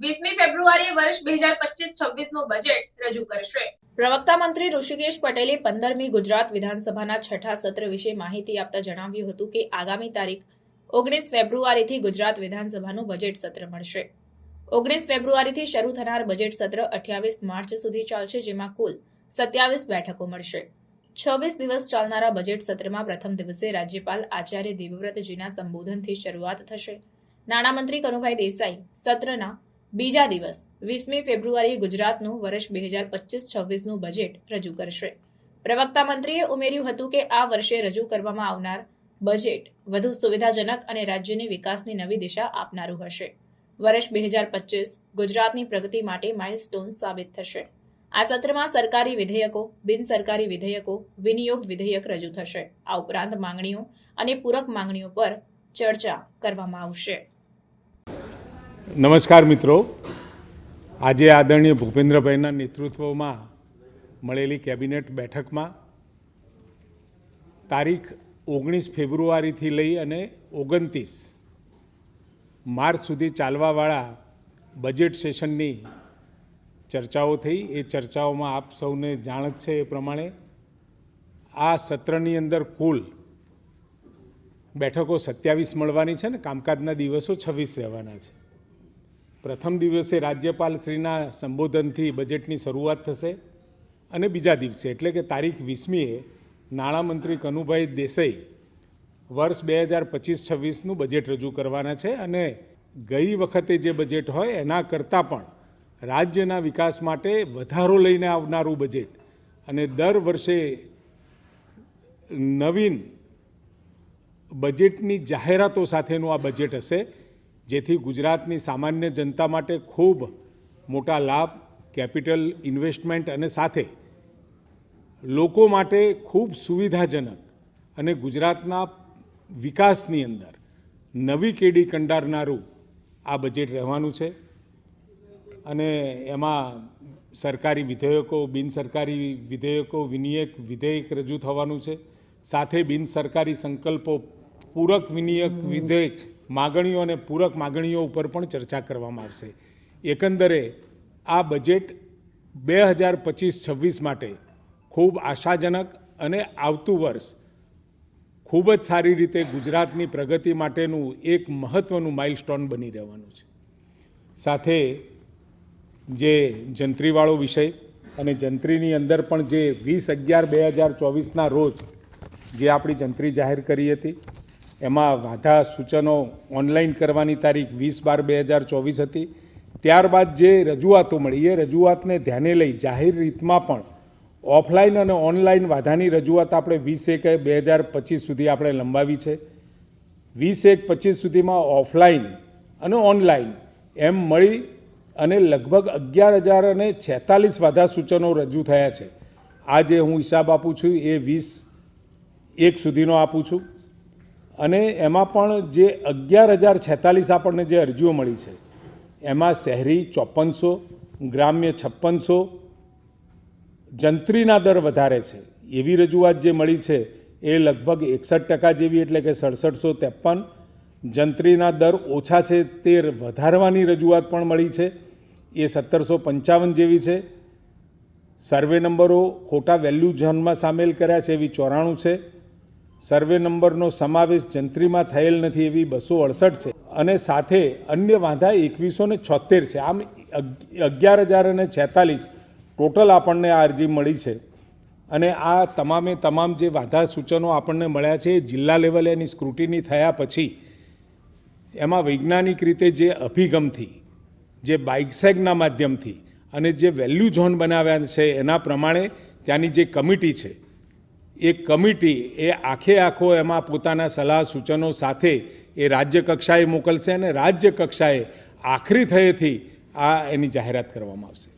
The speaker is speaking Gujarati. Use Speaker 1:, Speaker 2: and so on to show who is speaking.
Speaker 1: વીસમી ફેબ્રુઆરીએ વર્ષ બે હજાર પચીસ છવ્વીસનું બજેટ રજૂ કરશે. પ્રવક્તા મંત્રી ઋષિકેશ પટેલે પંદરમી ગુજરાત વિધાનસભાના છઠ્ઠા સત્ર વિશે માહિતી આપતા જણાવ્યું હતું કે આગામી તારીખ ઓગણીસ ફેબ્રુઆરીથી ગુજરાત વિધાનસભાનું બજેટ સત્ર મળશે. ઓગણીસ ફેબ્રુઆરીથી શરૂ થનાર બજેટ સત્ર અઠ્યાવીસ માર્ચ સુધી ચાલશે, જેમાં કુલ સત્યાવીસ બેઠકો મળશે. છવ્વીસ દિવસ ચાલનારા બજેટ સત્રમાં પ્રથમ દિવસે રાજ્યપાલ આચાર્ય દેવવ્રતજીના સંબોધનથી શરૂઆત થશે. નાણામંત્રી કનુભાઈ દેસાઈ સત્રના બીજા દિવસ, વીસમી ફેબ્રુઆરીએ ગુજરાતનું વર્ષ બે હજાર પચીસ છવ્વીસનું બજેટ રજૂ કરશે. પ્રવક્તા મંત્રીએ ઉમેર્યું હતું કે આ વર્ષે રજૂ કરવામાં આવનાર બજેટ વધુ સુવિધાજનક અને રાજ્યની વિકાસની નવી દિશા આપનારું હશે. વર્ષ બે હજાર પચીસ ગુજરાતની પ્રગતિ માટે માઇલસ્ટોન સાબિત થશે. આ સત્રમાં સરકારી વિધેયકો બિનસરકારી વિધેયકો, વિનિયોગ વિધેયક રજૂ થશે. આ ઉપરાંત માંગણીઓ અને પૂરક માંગણીઓ પર ચર્ચા કરવામાં આવશે.
Speaker 2: નમસ્કાર મિત્રો. આજે આદરણીય ભૂપેન્દ્રભાઈના નેતૃત્વમાં મળેલી કેબિનેટ બેઠકમાં તારીખ ઓગણીસ ફેબ્રુઆરીથી લઈ અને ઓગણત્રીસ માર્ચ સુધી ચાલવાવાળા બજેટ સેશનની ચર્ચાઓ થઈ. એ ચર્ચાઓમાં આપ સૌને જાણ જ છે એ પ્રમાણે આ સત્રની અંદર કુલ બેઠકો સત્યાવીસ મળવાની છે ને કામકાજના દિવસો છવ્વીસ રહેવાના છે. પ્રથમ દિવસે રાજ્યપાલ શ્રીના સંબોધનથી બજેટની શરૂઆત થશે અને બીજા દિવસે, એટલે કે તારીખ વીસમીએ, નાણામંત્રી કનુભાઈ દેસાઈ વર્ષ બે હજાર પચીસ છવ્વીસનું બજેટ રજૂ કરવાના છે અને ગઈ વખતે જે બજેટ હોય એના કરતાં પણ રાજ્યના વિકાસ માટે વધારો લઈને આવનારું બજેટ અને દર વર્ષે નવીન બજેટની જાહેરાતો સાથેનું આ બજેટ હશે. જેથી ગુજરાતની સામાન્ય જનતા માટે ખૂબ મોટા લાભ, કેપિટલ ઇન્વેસ્ટમેન્ટ અને સાથે લોકો માટે ખૂબ સુવિધાજનક અને ગુજરાતના વિકાસની અંદર નવી કેડી કંડારનારું આ બજેટ રહેવાનું છે. અને એમાં સરકારી વિધેયકો બિનસરકારી વિધેયકો, વિનિયક, વિધેયક રજૂ થવાનું છે. સાથે બિનસરકારી સંકલ્પો, પૂરક વિનિયક, વિધેયક માગણીઓ અને પૂરક માગણીઓ ઉપર પણ ચર્ચા કરવામાં આવશે. એકંદરે આ બજેટ બે હજાર પચીસ છવ્વીસ માટે ખૂબ આશાજનક અને આવતું વર્ષ ખૂબ જ સારી રીતે ગુજરાતની પ્રગતિ માટેનું એક મહત્ત્વનું માઇલસ્ટોન બની રહેવાનું છે. સાથે જે જંત્રીવાળો વિષય અને જંત્રીની અંદર પણ જે વીસ અગિયાર બે હજાર ચોવીસના રોજ જે આપણી જંત્રી જાહેર કરી હતી એમાં વાધા સૂચનો ઓનલાઈન કરવાની તારીખ વીસ બાર બે હજાર ચોવીસ હતી. ત્યારબાદ જે રજૂઆતો મળી, એ રજૂઆતને ધ્યાને લઈ જાહેર રીતમાં પણ ઓફલાઈન અને ઓનલાઈન વાધાની રજૂઆત આપણે વીસ એક બે હજાર પચીસ સુધી આપણે લંબાવી છે. વીસ એક પચીસ સુધીમાં ઓફલાઈન અને ઓનલાઈન એમ મળી અને લગભગ અગિયાર હજાર અને છેતાલીસ વાધા સૂચનો રજૂ થયા છે. આ જે હું હિસાબ આપું છું, એ વીસ એક સુધીનો આપું છું. અને એમાં પણ જે અગિયાર હજાર છેતાલીસ આપણને જે અરજીઓ મળી છે, એમાં શહેરી ચોપનસો, ગ્રામ્ય છપ્પનસો, જંત્રીના દર વધારે છે. એવી રજૂઆત જે મળી છે, એ લગભગ એકસઠ ટકા જેવી એટલે કે સડસઠસો ત્રેપન. જંત્રીના દર ઓછા છે તે વધારવાની રજૂઆત પણ મળી છે. એ સત્તરસો પંચાવન જેવી છે. સર્વે નંબરો ખોટા વેલ્યુ ઝોનમાં સામેલ કર્યા છે એવી ચોરાણું છે. સર્વે નંબરનો સમાવેશ જંત્રીમાં થયેલ નથી એવી બસો અડસઠ છે. અને સાથે અન્ય વાંધા એકવીસો ને છોતેર છે. આમ અગિયાર હજાર અને છેતાલીસ ટોટલ આપણને આ અરજી મળી છે. અને આ તમામે તમામ જે વાધા સૂચનો આપણને મળ્યા છે જિલ્લા લેવલે એની સ્ક્રુટિની થયા પછી એમાં વૈજ્ઞાનિક રીતે જે અભિગમથી, જે બાઇકસેગના માધ્યમથી અને જે વેલ્યુ ઝોન બનાવ્યા છે એના પ્રમાણે ત્યાંની જે કમિટી છે એ કમિટી એ આખે આખો એમાં પોતાના સલાહ સૂચનો સાથે એ રાજ્ય કક્ષાએ મોકલશે અને રાજ્ય કક્ષાએ આખરી થયેથી આ એની જાહેરાત કરવામાં આવશે.